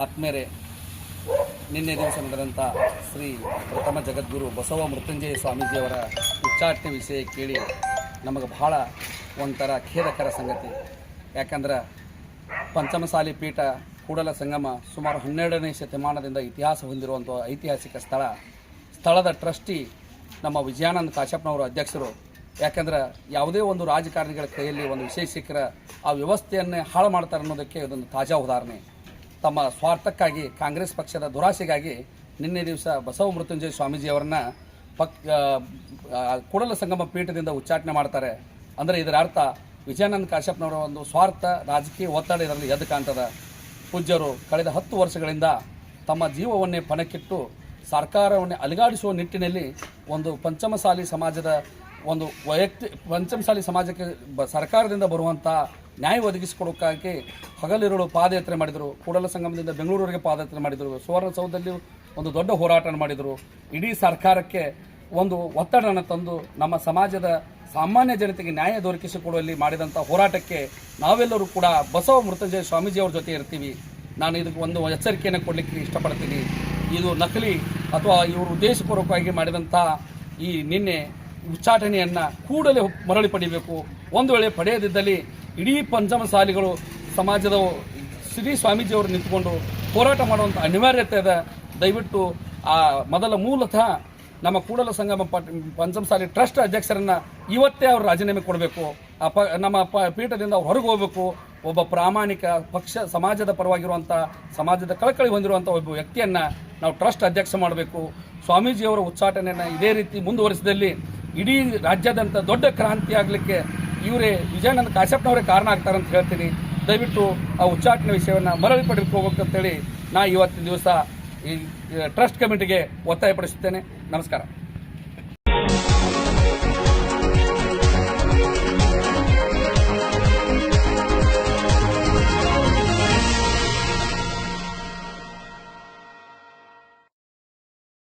ಆತ್ಮೇರೆ ನಿನ್ನೆ ದಿವಸ ನಡೆದಂಥ ಶ್ರೀ ಪ್ರಥಮ ಜಗದ್ಗುರು ಬಸವ ಮೃತ್ಯುಂಜಯ ಸ್ವಾಮೀಜಿಯವರ ಉಚ್ಚಾಟನೆ ವಿಷಯ ಕೇಳಿ ನಮಗೆ ಬಹಳ ಒಂಥರ ಖೇದಕರ ಸಂಗತಿ. ಯಾಕಂದ್ರೆ ಪಂಚಮಸಾಲಿ ಪೀಠ ಕೂಡಲ ಸಂಗಮ ಸುಮಾರು ಹನ್ನೆರಡನೇ ಶತಮಾನದಿಂದ ಇತಿಹಾಸ ಹೊಂದಿರುವಂಥ ಐತಿಹಾಸಿಕ ಸ್ಥಳ. ಸ್ಥಳದ ಟ್ರಸ್ಟಿ ನಮ್ಮ ವಿಜಯಾನಂದ ಕಾಶ್ಯಪ್ನವರು ಅಧ್ಯಕ್ಷರು. ಯಾಕಂದ್ರೆ ಯಾವುದೇ ಒಂದು ರಾಜಕಾರಣಿಗಳ ಕೈಯಲ್ಲಿ ಒಂದು ವಿಶೇಷಿಕರ ಆ ವ್ಯವಸ್ಥೆಯನ್ನೇ ಹಾಳು ಮಾಡ್ತಾರೆ ಅನ್ನೋದಕ್ಕೆ ಇದೊಂದು ತಾಜಾ ಉದಾಹರಣೆ. ತಮ್ಮ ಸ್ವಾರ್ಥಕ್ಕಾಗಿ ಕಾಂಗ್ರೆಸ್ ಪಕ್ಷದ ದುರಾಸೆಗಾಗಿ ನಿನ್ನೆ ದಿವಸ ಬಸವ ಮೃತ್ಯುಂಜಯ ಸ್ವಾಮೀಜಿಯವರನ್ನ ಪಕ್ ಕೂಡಲ ಸಂಗಮ ಪೀಠದಿಂದ ಉಚ್ಚಾಟನೆ ಮಾಡ್ತಾರೆ. ಅಂದರೆ ಇದರ ಅರ್ಥ ವಿಜಯಾನಂದ ಕಾಶ್ಯಪ್ನವರ ಒಂದು ಸ್ವಾರ್ಥ, ರಾಜಕೀಯ ಒತ್ತಡ ಇದರಲ್ಲಿ ಎದ್ದು ಕಾಣ್ತದ. ಪೂಜ್ಯರು ಕಳೆದ ಹತ್ತು ವರ್ಷಗಳಿಂದ ತಮ್ಮ ಜೀವವನ್ನೇ ಪಣಕ್ಕಿಟ್ಟು ಸರ್ಕಾರವನ್ನೇ ಅಲುಗಾಡಿಸುವ ನಿಟ್ಟಿನಲ್ಲಿ ಒಂದು ಪಂಚಮಸಾಲಿ ಸಮಾಜದ ಒಂದು ವೈಯಕ್ತಿ ಪಂಚಮಸಾಲಿ ಸಮಾಜಕ್ಕೆ ಬ ಸರ್ಕಾರದಿಂದ ಬರುವಂಥ ನ್ಯಾಯ ಒದಗಿಸಿಕೊಡೋಕ್ಕಾಗಿ ಹಗಲಿರುಳು ಪಾದಯಾತ್ರೆ ಮಾಡಿದರು. ಕೂಡಲ ಸಂಗಮದಿಂದ ಬೆಂಗಳೂರಿಗೆ ಪಾದಯಾತ್ರೆ ಮಾಡಿದರು. ಸುವರ್ಣಸೌಧದಲ್ಲಿ ಒಂದು ದೊಡ್ಡ ಹೋರಾಟ ಮಾಡಿದರು. ಇಡೀ ಸರ್ಕಾರಕ್ಕೆ ಒಂದು ಒತ್ತಡವನ್ನು ತಂದು ನಮ್ಮ ಸಮಾಜದ ಸಾಮಾನ್ಯ ಜನತೆಗೆ ನ್ಯಾಯ ದೊರಕಿಸಿಕೊಡುವಲ್ಲಿ ಮಾಡಿದಂಥ ಹೋರಾಟಕ್ಕೆ ನಾವೆಲ್ಲರೂ ಕೂಡ ಬಸವ ಮೃತ್ಯುಂಜಯ ಸ್ವಾಮೀಜಿಯವ್ರ ಜೊತೆ ಇರ್ತೀವಿ. ನಾನು ಇದಕ್ಕೆ ಒಂದು ಎಚ್ಚರಿಕೆಯನ್ನು ಕೊಡಲಿಕ್ಕೆ ಇಷ್ಟಪಡ್ತೀನಿ. ಇದು ನಕಲಿ ಅಥವಾ ಇವರು ಉದ್ದೇಶಪೂರ್ವಕವಾಗಿ ಮಾಡಿದಂಥ ಈ ನಿನ್ನೆ ಉಚ್ಚಾಟನೆಯನ್ನು ಕೂಡಲೇ ಮರಳಿ ಪಡಿಬೇಕು. ಒಂದು ವೇಳೆ ಪಡೆಯದಿದ್ದಲ್ಲಿ ಇಡೀ ಪಂಚಮಸಾಲಿಗಳು ಸಮಾಜದ ಶ್ರೀ ಸ್ವಾಮೀಜಿಯವರು ನಿಂತುಕೊಂಡು ಹೋರಾಟ ಮಾಡುವಂಥ ಅನಿವಾರ್ಯತೆ ಇದೆ. ದಯವಿಟ್ಟು ಆ ಮೊದಲ ಮೂಲತಃ ನಮ್ಮ ಕೂಡಲ ಸಂಗಮ ಪಂಚಮಸಾಲಿ ಟ್ರಸ್ಟ್ ಅಧ್ಯಕ್ಷರನ್ನ ಇವತ್ತೇ ಅವರು ರಾಜೀನಾಮೆ ಕೊಡಬೇಕು. ಆ ನಮ್ಮ ಪ, ಪೀಠದಿಂದ ಅವ್ರು ಹೊರಗೆ ಹೋಗಬೇಕು. ಒಬ್ಬ ಪ್ರಾಮಾಣಿಕ ಪಕ್ಷ ಸಮಾಜದ ಪರವಾಗಿರುವಂಥ ಸಮಾಜದ ಕಳಕಳಿ ಹೊಂದಿರುವಂಥ ಒಬ್ಬ ವ್ಯಕ್ತಿಯನ್ನು ನಾವು ಟ್ರಸ್ಟ್ ಅಧ್ಯಕ್ಷ ಮಾಡಬೇಕು. ಸ್ವಾಮೀಜಿಯವರ ಉಚ್ಚಾಟನೆಯನ್ನು ಇದೇ ರೀತಿ ಮುಂದುವರಿಸಿದಲ್ಲಿ ಇಡೀ ರಾಜ್ಯಾದ್ಯಂತ ದೊಡ್ಡ ಕ್ರಾಂತಿ ಆಗಲಿಕ್ಕೆ ಇವರೇ ವಿಜಯಾನಂದ ಕಾಶಪ್ಪನವರೇ ಕಾರಣ ಆಗ್ತಾರೆ ಅಂತ ಹೇಳ್ತೀನಿ. ದಯವಿಟ್ಟು ಆ ಉಚ್ಚಾಟನೆ ವಿಷಯವನ್ನು ಮರಳಿ ಪಡೆದುకు ಹೋಗ್ಬೇಕಂತೇಳಿ ನಾ ಇವತ್ತಿನ ದಿವಸ ಈ ಟ್ರಸ್ಟ್ ಕಮಿಟಿಗೆ ಒತ್ತಾಯಪಡಿಸುತ್ತೇನೆ ನಮಸ್ಕಾರ.